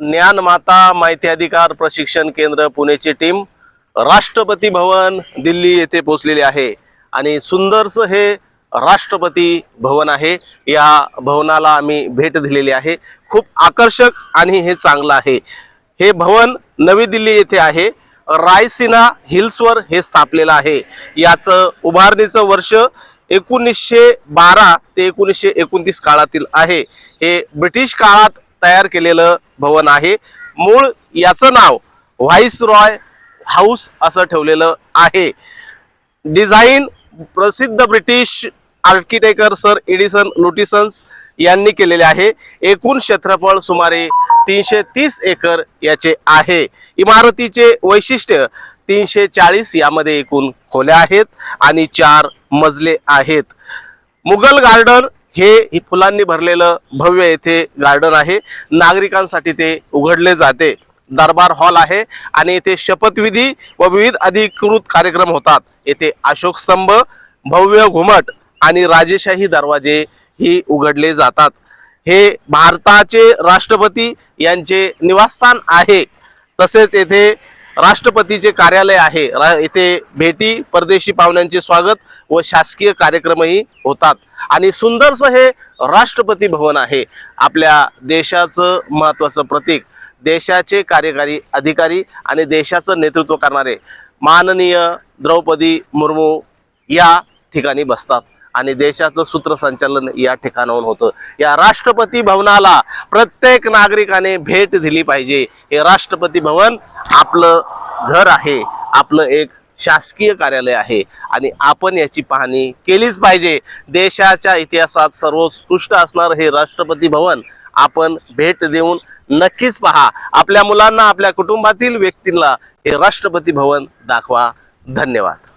ज्ञानमाता माहिती अधिकार प्रशिक्षण केंद्र पुणेची टीम राष्ट्रपती भवन दिल्ली येथे पोहोचलेली आहे. आणि सुंदरस हे राष्ट्रपती भवन आहे. या भवनाला आम्ही भेट दिलेली आहे. खूप आकर्षक आणि हे चांगलं आहे. हे भवन नवी दिल्ली येथे आहे. रायसिना हिल्सवर हे स्थापलेलं आहे. याचं उभारणीचं वर्ष एकोणीसशे बारा ते एकोणीसशे एकोणतीस काळातील आहे. हे ब्रिटिश काळात तयार केलेलं भवन आहे. मूळ याचं नाव व्हाईस रॉय हाऊस असं ठेवलेलं आहे. डिझाईन प्रसिद्ध British architect sir Edison Lutyens यांनी केलेले आहे. एकूण क्षेत्रफळ सुमारे तीनशे तीस एकर याचे आहे. इमारतीचे वैशिष्ट्य तीनशे चाळीस यामध्ये एकूण खोल्या आहेत आणि चार मजले आहेत. मुघल गार्डन हे फुलांनी भरलेलं भव्य येथे गार्डन आहे. नागरिकांसाठी ते उघडले जाते. दरबार हॉल आहे आणि येथे शपथविधी व विविध अधिकृत कार्यक्रम होतात. येथे अशोक स्तंभ भव्य घुमट आणि राजेशाही दरवाजे ही उघडले जातात. हे भारताचे राष्ट्रपती यांचे निवासस्थान आहे. तसेच येथे राष्ट्रपतीचे कार्यालय आहे. रा- येथे भेटी परदेशी पाहुण्यांचे स्वागत व शासकीय कार्यक्रमही होतात. आणि सुंदरसं हे राष्ट्रपती भवन आहे. आपल्या देशाचं महत्त्वाचं प्रतीक देशाचे कार्यकारी अधिकारी आणि देशाचं नेतृत्व करणारे माननीय द्रौपदी मुर्मू या ठिकाणी बसतात. आणि देशाचं सूत्रसंचालन या ठिकाणाहून होतं. या राष्ट्रपती भवनाला प्रत्येक नागरिकाने भेट दिली पाहिजे. हे राष्ट्रपती भवन आपलं घर आहे. आपलं एक शासकीय कार्यालय आहे. आणि आपण याची पाहणी केलीच पाहिजे. देशाच्या इतिहासात सर्वोत्कृष्ट असणारं हे राष्ट्रपती भवन आपण भेट देऊन नक्कीच पहा. आपल्या मुलांना आपल्या कुटुंबातील व्यक्तींना हे राष्ट्रपती भवन दाखवा. धन्यवाद.